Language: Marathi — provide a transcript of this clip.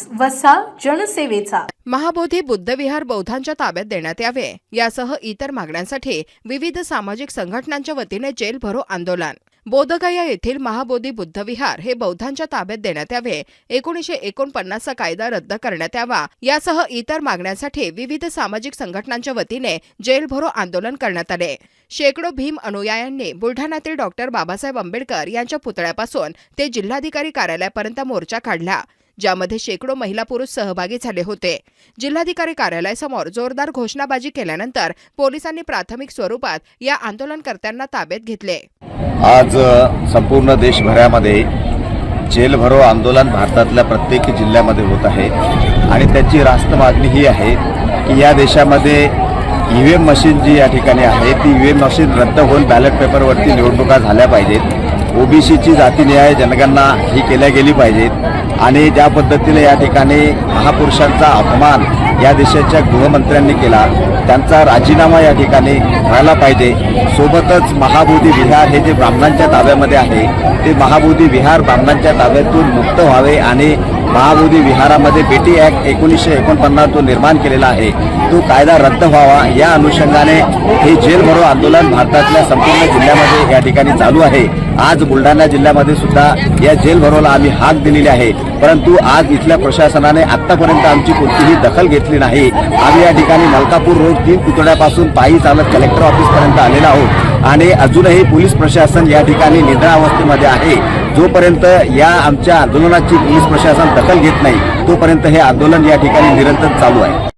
न्यूज वसा जनसेवेचा. महाबोधी बुद्धविहार बौद्धांच्या ताब्यात देण्यात यावे. यासह इतर मागण्यांसाठी विविध सामाजिक संघटनांच्या वतीने जेल भरो आंदोलन. बोधगया येथील महाबोधी बुद्धविहार हे बौद्धांच्या ताब्यात देण्यात यावे. एकोणीशे एकोणपन्नासचा कायदा रद्द करण्यात यावा. यासह इतर मागण्यांसाठी विविध सामाजिक संघटनांच्या वतीने जेलभरो आंदोलन करण्यात आले. शेकडो भीम अनुयायांनी बुलढाण्यातील डॉक्टर बाबासाहेब आंबेडकर यांच्या पुतळ्यापासून ते जिल्हाधिकारी कार्यालयापर्यंत मोर्चा काढला. ज्यामध्ये शेकडो महिला पुरुष सहभागी झाले होते. जिल्हाधिकारी कार्यालयासमोर जोरदार घोषणाबाजी केल्यानंतर पोलिसांनी प्राथमिक स्वरूपात या आंदोलनकर्त्यांना ताब्यात घेतले. आज संपूर्ण देशभरामध्ये जेल भरो आंदोलन भारतातल्या प्रत्येक जिल्ह्यामध्ये होत आहे. आणि त्याची रास्त मागणी ही आहे की या देशामध्ये ई व्ही एम मशीन जी या ठिकाणी आहे ती ई व्ही एम मशीन रद्द होऊन बॅलेट पेपरवरती निवडणुका झाल्या पाहिजेत. ओबीसीची जातीन्याय जनगणना ही केल्या गेली पाहिजेत. आणि ज्या पद्धतीने या ठिकाणी महापुरुषांचा अपमान या देशाच्या गृहमंत्र्यांनी केला त्यांचा राजीनामा या ठिकाणी व्हायला पाहिजे. सोबतच महाबोधी विहार हे जे ब्राह्मणांच्या ताब्यामध्ये आहे ते महाबोधी विहार ब्राह्मणांच्या ताब्यातून मुक्त व्हावे आणि महाबोधी विहारामध्ये बेटी ॲक्ट एकोणीसशे एकोणपन्नास जो निर्माण केलेला आहे. तो कायदा रद्द व्हावा या अनुषंगाने हे जेल भरो आंदोलन भारतातल्या संपूर्ण जिल्ह्यामध्ये या ठिकाणी चालू आहे. आज बुलढाणा जिल्ह्यामध्ये सुद्धा या जेल भरोला आम्ही हाक दिलेली आहे. परंतु आज इथल्या प्रशासनाने आतापर्यंत आमची कोणतीही दखल घेतली नाही. आम्ही या ठिकाणी मलकापूर रोड तीन पुतळ्यापासून पायी चालत कलेक्टर ऑफिसपर्यंत आलेलो आहोत. आणि अजूनही पोलीस प्रशासन या ठिकाणी निद्रावस्थेमध्ये आहे. जोपर्यंत या आमच्या आंदोलनाची पोलीस प्रशासन दखल घेत नाही तोपर्यंत हे आंदोलन या ठिकाणी निरंतर चालू आहे.